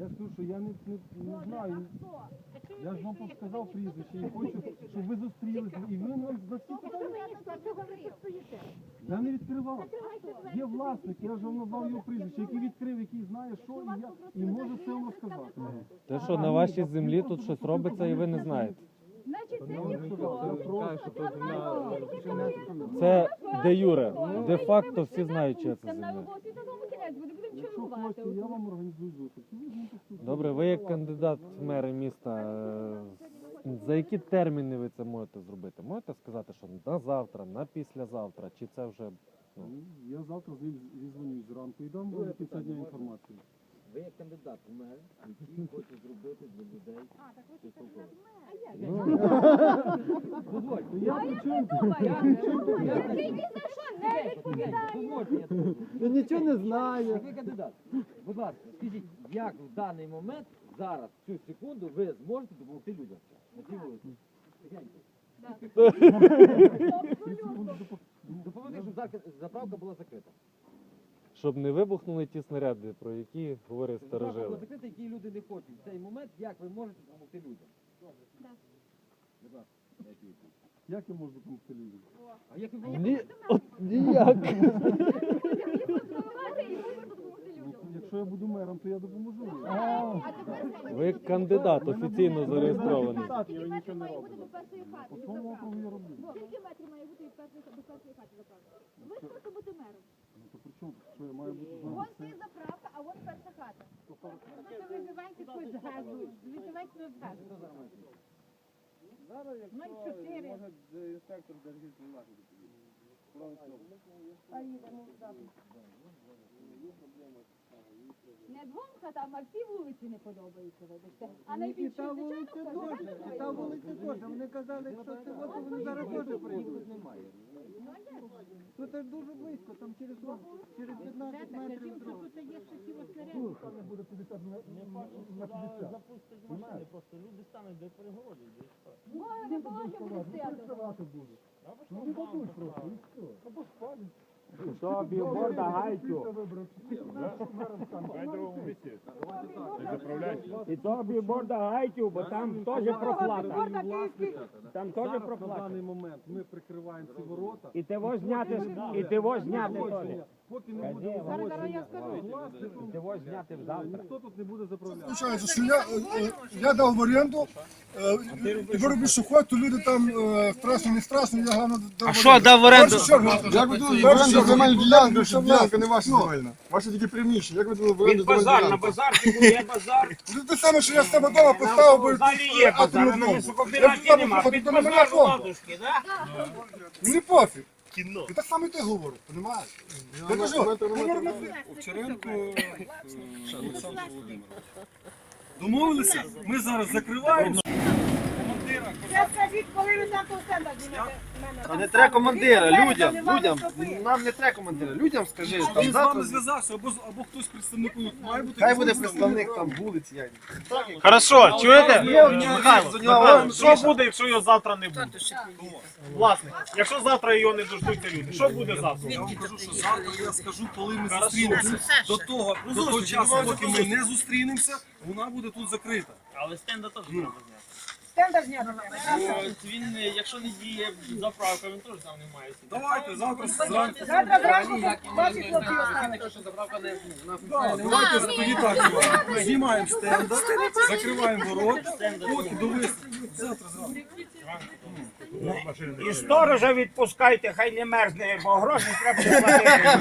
Я ж кажу, що я не, не, не знаю. Я ж вам сказав прізвище і хочу, щоб ви зустрілися. І ви нам за всі питання. Я не відкривав. Є власник, я ж вам назвав його прізвище, який відкрив, який знає, що і я, і може все вам розказати. Те, що на вашій землі тут щось робиться і ви не знаєте. Значить, це ніхто. це де юре. Де факто всі знають, чия це земля. Якщо хочете, я вам організую зустріч. Ви. Добре, ви як кандидат в мери міста, е, за які терміни ви це можете зробити? Можете сказати, що на завтра, на післязавтра, чи це вже Ну, Я завтра з ним зізвонюсь зранку і дам вам до кінця дня інформацію. Ви як кандидат у мер, який хоче зробити для людей чистого Дозвольте, я при чому? Він за що не? Я нічого не знаю. Кандидат, будь ласка, скажіть, як в даний момент, зараз, в цю секунду, ви зможете допомогти людям на цій вулиці? Допомогти, щоб зак- заправка була закрита. щоб не вибухнули ті снаряди, про які говорять заправка була старожили? закрита, які люди не хочуть. В цей момент, як ви можете допомогти людям? Будь ласка, дайте відповідь. Як я можу допомогти людям? А як ви Ні, от ніяк. Ну, Якщо я буду мером, то я допоможу. людям. Ви кандидат офіційно зареєстрований. Скільки метрів має бути до першої хати? По тому округу я роблю. Скільки метрів має бути від першої до першої хати заправка? Ви ж хочете бути мером. Ну то при чому? Що я маю бути Вон стоїть заправка, а вон перша хата. Тобто вибивайте хоч газу, вибивайте з газу. Ну і чотири. Не двом хатам, а всі вулиці не подобаються, вибачте. А найбільше, звичайно, І та вулиця теж. Вони казали, що це от вони зараз теж прийдуть. Тут аж дуже близько, там через через 15 метрів. Там не буде 50 на, на 50. Моє не було, що буде стояти. Відкривати буду. Ну не дадуть просто, і все. Або спалять. То білборда гайцю. І то білборда гайцю, бо там теж проплата. Там теж Зараз на проплата. даний момент ми прикриваємо ці ворота. І того зняти, і того зняти теж. Поки не буде узгодження з власником, Того зняти завтра. ніхто тут не буде заправляти. Получається, що я, е, е, я дав в оренду, е, і ви робите, що хочете, люди там е, страшно, не страшно, я головне дав А що дав в оренду? Як ви думали, в оренду земельну ділянку, що ділянка не ваша земельна? Ваша тільки приміщення. Як ви думали, в оренду Він земельну базар, на ділянку? базарці є базар. Це те саме, що я з тебе вдома поставив би Далі є базар, атомну а на бомбу. місокомбінаті Я нема. туди Під до мене базар ладушки, да? Мені пофіг. І так само і ти говориш, розумієш? Я кажу, говорю на Овчаренко Олександр Володимирович. Домовилися? Ми зараз закриваємо. Та не треба командира, людям, людям, нам не треба командира, людям скажи, там Він з завтра, вами зв'язався, або, або хтось представник має бути. хай буде представник там вулиці, як. Хорошо, чуєте? Михайло, Михайло, що буде, якщо його завтра не буде? Власник, якщо завтра його не дождуться люди, що буде завтра? Я вам кажу, що завтра я скажу, коли ми зустрінемося. До того, до того часу, поки ми не зустрінемося, вона буде тут закрита. Але стенда теж Ну. Треба зняти. Він, якщо не діє заправка, він теж там не має. Давайте завтра зранку. Завтра зранку ваші хлопці остануть. Давайте тоді так. Знімаємо стенда, закриваємо ворота, поки до. Завтра зранку. І сторожа відпускайте, хай не мерзне, бо гроші треба платити.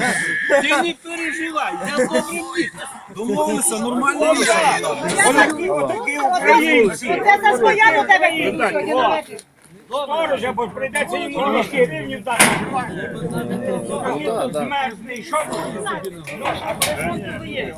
Ти не переживай, я добре Домовилися нормально. Отакі, українці. Це за своя Сторожа, бо прийдеться йому 200 гривень дати. Він тут змерзний, що? Ну, а при є.